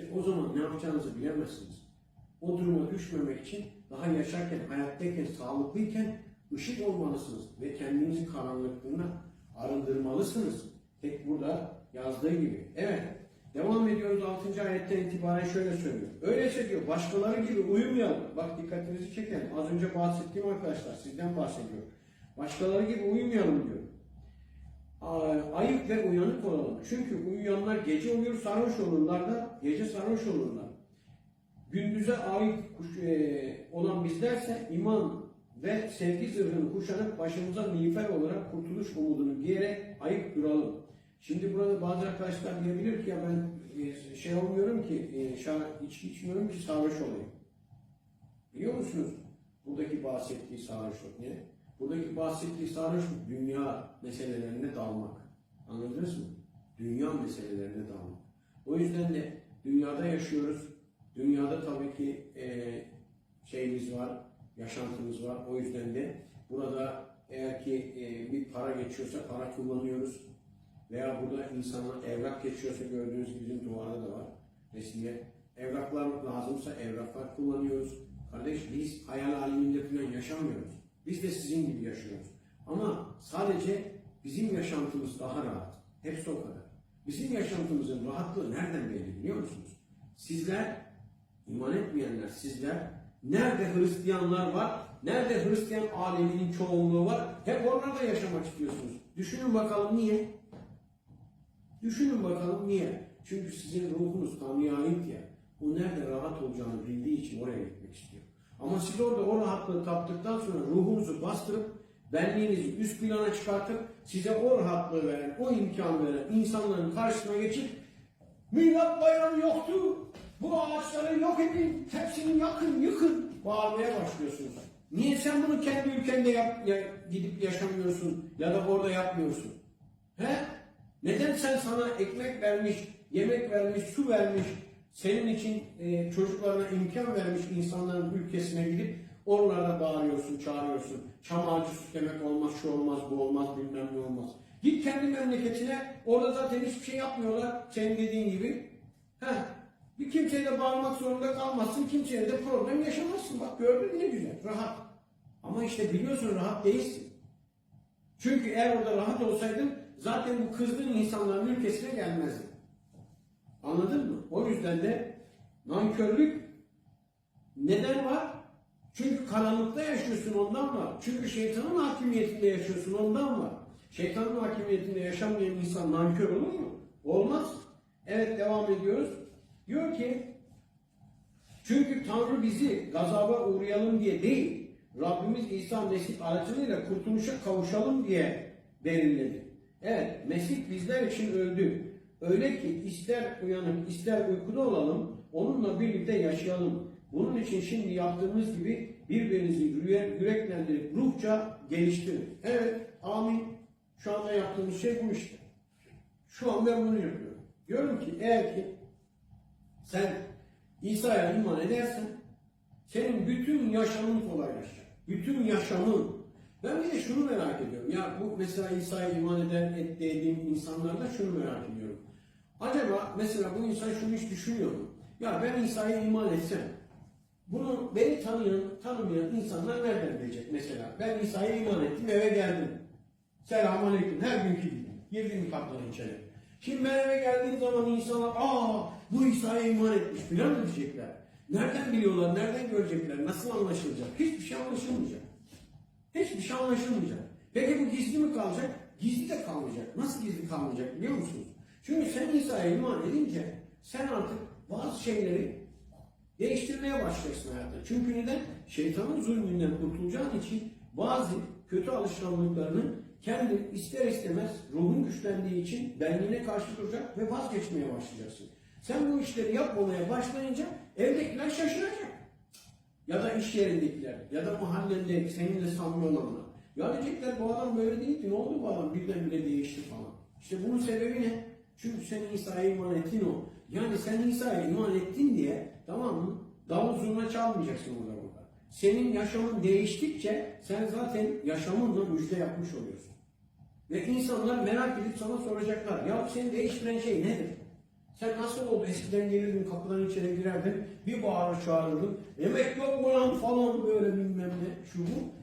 İşte o zaman ne yapacağınızı bilemezsiniz. O duruma düşmemek için daha yaşarken, hayattayken, sağlıklıyken ışık olmalısınız ve kendinizi karanlıklığından arındırmalısınız. Tek burada yazdığı gibi. Evet, devam ediyoruz 6. ayetten itibaren şöyle söylüyor. Öyleyse diyor, başkaları gibi uyumayalım. Bak dikkatinizi çekelim. Az önce bahsettiğim arkadaşlar, sizden bahsediyor. Başkaları gibi uyumayalım diyor. Ay- Ayık ve uyanık olalım. Çünkü uyuyanlar gece uyur sarhoş olurlar da gece sarhoş olurlar. Gündüze ait e, olan bizlerse iman ve sevgi zırhını kuşanıp başımıza miğfer olarak kurtuluş umudunu giyerek ayık duralım. Şimdi burada bazı arkadaşlar diyebilir ki ya ben e, şey olmuyorum ki, e, içki içmiyorum ki sarhoş olayım. Biliyor musunuz? Buradaki bahsettiği sarhoşluk ne? Buradaki bahsettiği sarhoşluk dünya meselelerine dalmak. Anladınız mı? Dünya meselelerine dalmak. O yüzden de dünyada yaşıyoruz. Dünyada tabii ki e, şeyimiz var, yaşantımız var. O yüzden de burada eğer ki e, bir para geçiyorsa para kullanıyoruz. Veya burada insanlar evrak geçiyorsa gördüğünüz gibi bizim duvarda da var resimde. Evraklar lazımsa evraklar kullanıyoruz. Kardeş biz hayal aleminde falan yaşamıyoruz. Biz de sizin gibi yaşıyoruz. Ama sadece bizim yaşantımız daha rahat. Hepsi o kadar. Bizim yaşantımızın rahatlığı nereden belli biliyor musunuz? Sizler, iman etmeyenler sizler, nerede Hristiyanlar var, nerede Hristiyan aleminin çoğunluğu var, hep oralarda yaşamak istiyorsunuz. Düşünün bakalım niye? Düşünün bakalım niye? Çünkü sizin ruhunuz Tanrı'ya ait ya. O nerede rahat olacağını bildiği için oraya gitmek istiyor. Ama siz orada o rahatlığı taptıktan sonra ruhunuzu bastırıp benliğinizi üst plana çıkartıp size o rahatlığı veren, o imkan veren insanların karşısına geçip Milat bayramı yoktu. Bu ağaçları yok edin, hepsini yakın, yıkın bağırmaya başlıyorsunuz. Niye sen bunu kendi ülkende yap, ya, gidip yaşamıyorsun ya da orada yapmıyorsun? He? Neden sen sana ekmek vermiş, yemek vermiş, su vermiş, senin için e, çocuklarına imkan vermiş insanların ülkesine gidip oralarda bağırıyorsun, çağırıyorsun. Çam ağacı süslemek olmaz, şu olmaz, bu olmaz, bilmem ne olmaz. Git kendi memleketine, orada zaten hiçbir şey yapmıyorlar, senin dediğin gibi. Heh, bir kimseye de bağırmak zorunda kalmazsın, kimseye de problem yaşamazsın. Bak gördün ne güzel, rahat. Ama işte biliyorsun rahat değilsin. Çünkü eğer orada rahat olsaydın zaten bu kızdığın insanların ülkesine gelmezdin. Anladın mı? O yüzden de nankörlük neden var? Çünkü karanlıkta yaşıyorsun ondan var. Çünkü şeytanın hakimiyetinde yaşıyorsun ondan var. Şeytanın hakimiyetinde yaşamayan insan nankör olur mu? Olmaz. Evet devam ediyoruz. Diyor ki çünkü Tanrı bizi gazaba uğrayalım diye değil, Rabbimiz İsa Mesih aracılığıyla kurtuluşa kavuşalım diye belirledi. Evet, Mesih bizler için öldü. Öyle ki ister uyanık ister uykuda olalım, onunla birlikte yaşayalım. Bunun için şimdi yaptığımız gibi birbirinizi yüre- yüreklendirip ruhça geliştirin. Evet, amin. Şu anda yaptığımız şey bu işte. Şu an ben bunu yapıyorum. Diyorum ki eğer ki sen İsa'ya iman edersen senin bütün yaşamın kolaylaşacak. Bütün yaşamın. Ben bir de şunu merak ediyorum. Ya bu mesela İsa'ya iman eden et dediğim insanlarda şunu merak ediyorum. Acaba mesela bu insan şunu hiç düşünüyor mu? Ya ben İsa'ya iman etsem bunu beni tanıyan, tanımayan insanlar nereden bilecek mesela? Ben İsa'ya iman ettim, eve geldim. Selamünaleyküm, her günkü gibi. Girdim kapların içeri. Şimdi ben eve geldiğim zaman insanlar, aa bu İsa'ya iman etmiş filan diyecekler? Nereden biliyorlar, nereden görecekler, nasıl anlaşılacak? Hiçbir şey anlaşılmayacak. Hiçbir şey anlaşılmayacak. Peki bu gizli mi kalacak? Gizli de kalmayacak. Nasıl gizli kalmayacak biliyor musunuz? Çünkü sen İsa'ya iman edince sen artık bazı şeyleri değiştirmeye başlayacaksın hayatta. Çünkü neden? Şeytanın zulmünden kurtulacağın için bazı kötü alışkanlıklarının kendi ister istemez ruhun güçlendiği için benliğine karşı duracak ve vazgeçmeye başlayacaksın. Sen bu işleri yapmamaya başlayınca evdekiler şaşıracak. Ya da iş yerindekiler ya da mahallende seninle samimi olanlar. Ya diyecekler bu adam böyle değildi ne oldu bu adam birdenbire değişti falan. İşte bunun sebebi ne? Çünkü sen İsa'ya iman ettin o. Yani sen İsa'ya iman ettin diye tamam mı? Davul zurna çalmayacaksın orada burada. Senin yaşamın değiştikçe sen zaten yaşamınla müjde yapmış oluyorsun. Ve insanlar merak edip sana soracaklar. Ya seni değiştiren şey nedir? Sen nasıl oldu? Eskiden gelirdin kapıdan içeri girerdin. Bir bağırır çağırırdın. Yemek yok mu lan falan böyle bilmem ne. Şu bu.